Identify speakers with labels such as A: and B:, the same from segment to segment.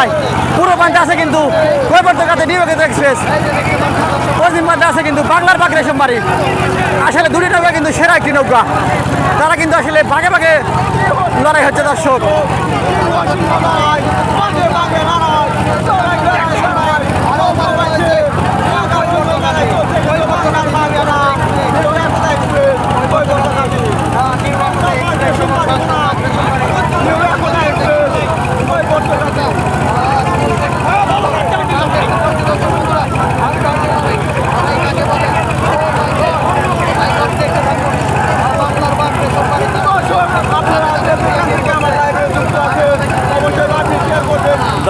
A: নাই পুরো পান্তা আছে কিন্তু। কৈবর্ত কাছে নিয়োগিত এক্সপ্রেস পশ্চিম পান্তা আছে কিন্তু বাংলার বাঘ রেশম বাড়ি আসলে দুটি নৌকা কিন্তু সেরা একটি নৌকা। তারা কিন্তু আসলে ভাগে ভাগে লড়াই হচ্ছে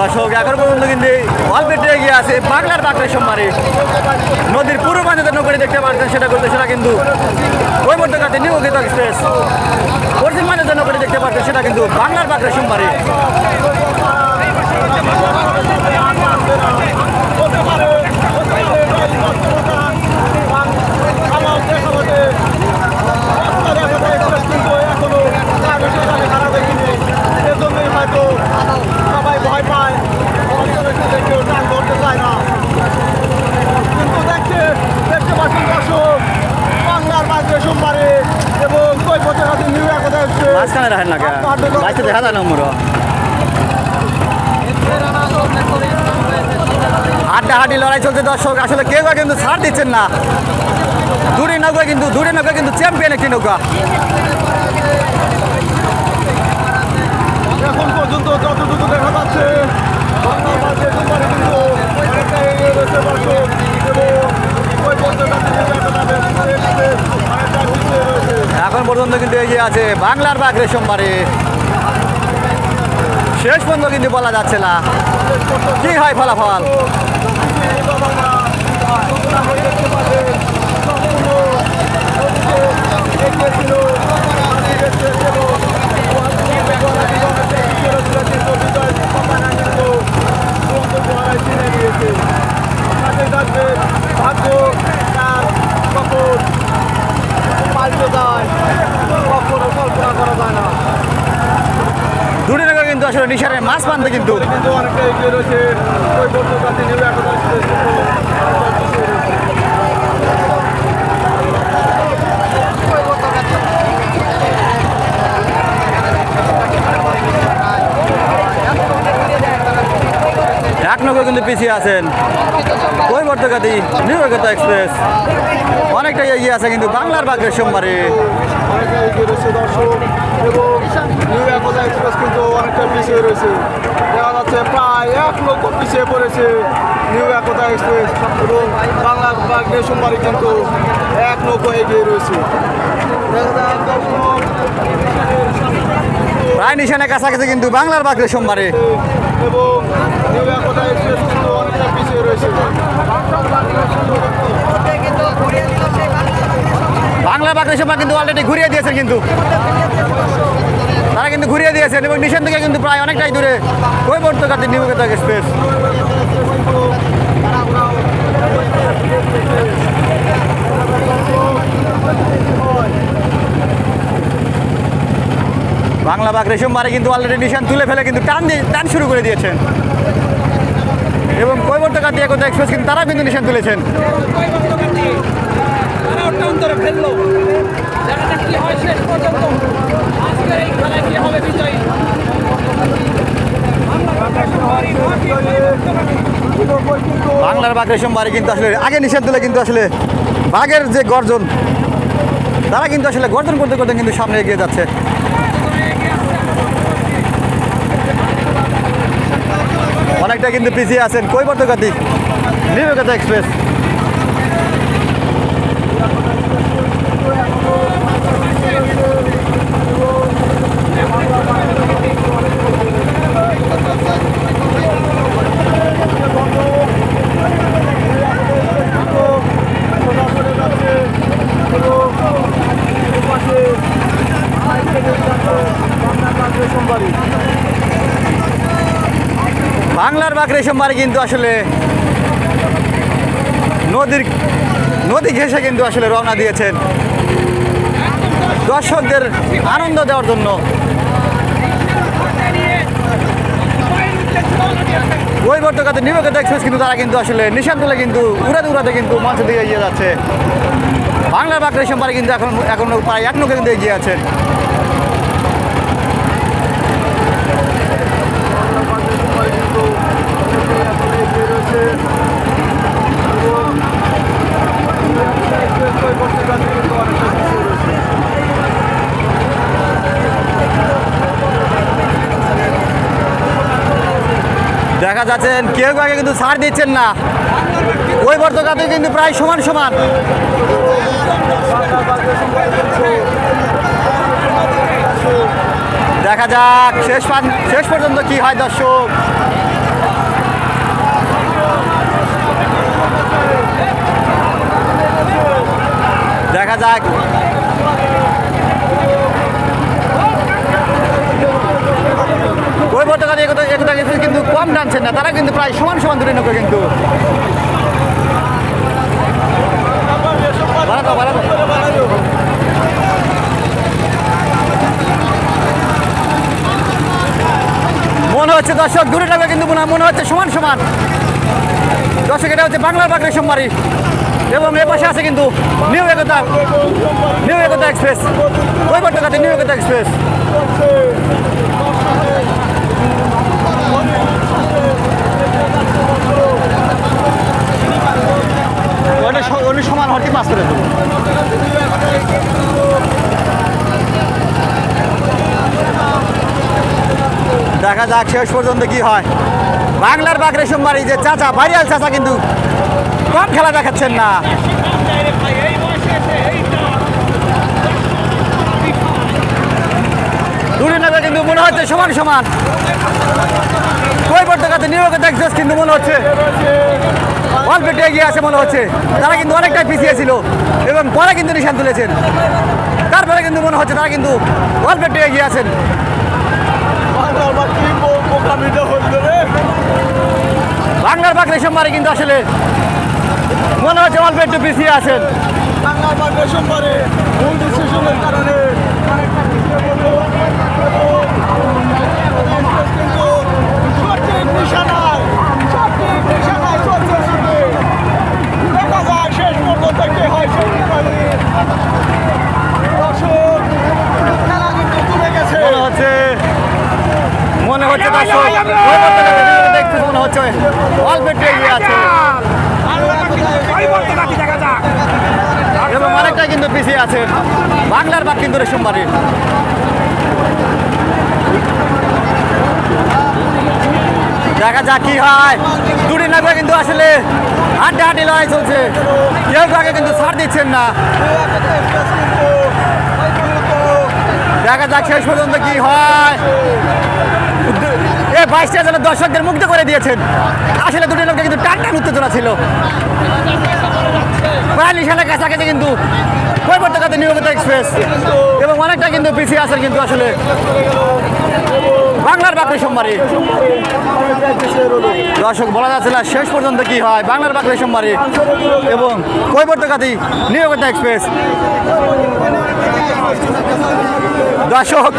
A: দর্শক এখন পর্যন্ত কিন্তু অল্পেটে এগিয়ে আছে বাংলার বাঘ রেশম বাড়ি নদীর পুরো পূর্ব যে নৌকাটি দেখতে পাচ্ছেন, সেটা করতে সেটা কিন্তু ওই মধ্যে কাছে নিয়োগিত এক্সপ্রেস। পশ্চিম প্রান্তে নৌকাটি দেখতে পাচ্ছেন, সেটা কিন্তু বাংলার বাঘ রেশম বাড়ি
B: সবাই ভয় পায় কেউ টান ধরতে চায় না কিন্তু দেখছে দেখতে পাচ্ছেন দর্শক বাংলার মাঝে সোমবারে এবং কৈবতের হাতে নিউ ইয়র্ক
A: মাঝখানে রাখেন না কে বাইশে দেখা যায় নম্বর হাড্ডাহাড্ডি লড়াই চলছে দর্শক, আসলে কেউ কিন্তু ছাড় দিচ্ছেন না। দূরে নৌকা কিন্তু, দূরে নৌকা কিন্তু চ্যাম্পিয়ন একটি নৌকা।
B: এখন
A: এখন পর্যন্ত কিন্তু এই যে আছে বাংলার বাঘ রেশমবারে শেষ পর্যন্ত কিন্তু বলা যাচ্ছে না। কি হয় ফলাফল?
B: ভাগ্য তার কখন পাল্টে যায় কখনো কল্পনা করা যায় না
A: দূরে নৌকা কিন্তু আসলে নিশানের মাছ পানতে কিন্তু
B: নেবে
A: এক নৌকা কিন্তু পিছিয়ে আছেন। ওই বর্তকাতি নিউ কলকাতা এক্সপ্রেস। অনেকটা এগিয়ে আছে কিন্তু বাংলার বাঘ রেশমবারে
B: অনেকটা এগিয়ে রয়েছে দর্শক এবং নিউ একতা এক্সপ্রেস কিন্তু অনেকটা পিছিয়ে রয়েছে। দেখা যাচ্ছে প্রায় এক লক্ষ পিছিয়ে পড়েছে নিউ একতা এক্সপ্রেস এবং বাংলার বাগ সোমবারই কিন্তু এক লক্ষ এগিয়ে রয়েছে।
A: প্রায় নিশানের কাছাকাছি কিন্তু বাংলার বাঘ রেশমবারে
B: এবং নিউ একতা এক্সপ্রেস কিন্তু অনেকটা পিছিয়ে রয়েছে।
A: বাঘ রেশমবাগ কিন্তু অলরেডি ঘুরিয়ে দিয়েছেন কিন্তু। তারা কিন্তু ঘুরিয়ে দিয়েছেন এবং নিশান থেকে কিন্তু প্রায় অনেকটাই দূরে। ওই বর্তকাতি নিউ কলকাতা এক্সপ্রেস বাংলা বাঘ রেশমবারে কিন্তু অলরেডি নিশান তুলে ফেলে কিন্তু টান দিয়ে টান শুরু করে দিয়েছেন। এবং কৈবর্তকাতি একতা এক্সপ্রেস কিন্তু তারা কিন্তু নিশান তুলেছেন।
C: তারা অন্তরে ফেলল। দেখাটা কি হয় শেষ পর্যন্ত। এই খেলায় কি হবে বিজয়ী?
A: বাংলার বাঘ রেশমবারে কিন্তু আসলে আগে নিষেধ দিলে কিন্তু আসলে বাঘের যে গর্জন, তারা কিন্তু আসলে গর্জন করতে করতে কিন্তু সামনে এগিয়ে যাচ্ছে। অনেকটা কিন্তু পিছিয়ে আছেন কৈবর্তকাতি নির্বিকতা এক্সপ্রেস। বাংলার বাঘ রেশমবারে কিন্তু আসলে নদীর নদী ঘেঁষে কিন্তু আসলে রওনা দিয়েছেন দর্শকদের আনন্দ দেওয়ার জন্য।
C: ওই
A: বর্তকাতে একতা এক্সপ্রেস কিন্তু তারা কিন্তু আসলে নিশান তুলে কিন্তু উড়াতে উড়াতে কিন্তু মাছ দিয়ে এগিয়ে যাচ্ছে। বাংলার বাগড়া সম্পর্কে কিন্তু এখন এখন প্রায় এক নৌকে কিন্তু এগিয়ে আছে
B: কিন্তু এখন এগিয়ে রয়েছে এবং নিউ একতা এক্সপ্রেস পরবর্তী কাছে কিন্তু অনেকটা পিছিয়ে রয়েছে
A: দেখা যাচ্ছে কেউ আগে কিন্তু ছাড় দিচ্ছেন না। ওই বর্তকাতে কিন্তু প্রায় সমান সমান। দেখা যাক, শেষ শেষ পর্যন্ত কি হয় দর্শক। দেখা যাক। পতাকা একতা একতা কিন্তু কম টানছেন না। তারা কিন্তু প্রায় সমান সমান দূরে নৌকা কিন্তু। মনে হচ্ছে দর্শক দূরে নৌকা কিন্তু মনে হচ্ছে সমান সমান। দর্শক, এটা হচ্ছে বাংলার বাগড়ি সোমবারই এবং এ পাশে আছে কিন্তু new Ekta new Ekta express. ওই পতাকাতে নিউ একতা এক্সপ্রেস। ওটা পাস করে দেবো। দেখা যাক শেষ পর্যন্ত কি হয়। বাংলার বাগরে সোমবারই যে চাচা ভাইরাল চাচা কিন্তু কম খেলা দেখাচ্ছেন না। কিন্তু মনে হচ্ছে সমান সমান। কই পর্যন্ত নিয়োগ দেখছিস কিন্তু মনে হচ্ছে। অল্প একটু এগিয়ে আছে মনে হচ্ছে। তারা কিন্তু অনেকটাই পিছিয়ে ছিল এবং পরে কিন্তু নিশান তুলেছেন। তারপরে কিন্তু মনে হচ্ছে তারা কিন্তু অল্প একটু এগিয়ে আছেন।
B: বাংলার বা কি বো- বোকামিটা হইল রে
A: বাংলার বাগরে সোমবারে কিন্তু আসলে মনে হচ্ছে অল্প একটু পিছিয়ে আছেন।
B: বাংলার বা সোমবারে ভুল ডিসিশনের কারণে অনেকটা পিছিয়ে পড়ল এবং কিন্তু সঠিক নিশানায় সঠিক নিশানায় চলছে শুধু দেখা যায় শেষ পর্যন্ত কে হয় সেই পারে দর্শক খেলা কিন্তু তুলে গেছে
A: মনে হচ্ছে মনে হচ্ছে দর্শক ওই পর্যন্ত দেখতেছে মনে হচ্ছে অল্প একটু এগিয়ে আছে এবং কিন্তু পিছিয়ে আছে বাংলার বাদ কিন্তু সোমবারে। দেখা যাক কি হয়। দুটি নাগরা কিন্তু আসলে হাড্ডা হাড্ডি লড়াই চলছে। কেউ কাউকে কিন্তু ছাড় দিচ্ছেন না। দেখা যাক শেষ পর্যন্ত কি হয়। এ ভাইসটা যেন দর্শকদের মুগ্ধ করে দিয়েছেন। আসলে দুটি লোককে কিন্তু টান টান উত্তেজনা ছিল। প্রায় নিশানের কাছাকাছি কিন্তু কৈবর্তকাতে নিয়মিত এক্সপ্রেস এবং অনেকটা কিন্তু পিছিয়ে আছেন কিন্তু আসলে। বাংলার বাকরি সোমবারে দর্শক, বলা যাচ্ছে না শেষ পর্যন্ত কি হয়। বাংলার বাকরি সোমবারে এবং কৈবর্তকাতি নিয়মিত এক্সপ্রেস। দর্শক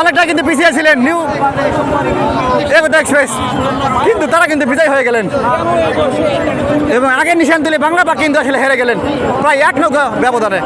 A: অনেকটা কিন্তু পিছিয়ে ছিলেন নিউ একতা এক্সপ্রেস। কিন্তু তারা কিন্তু বিজয় হয়ে গেলেন। এবং আগের নিশান তুলে বাংলা পাক কিন্তু আসলে হেরে গেলেন প্রায় এক নৌকা ব্যবধানে।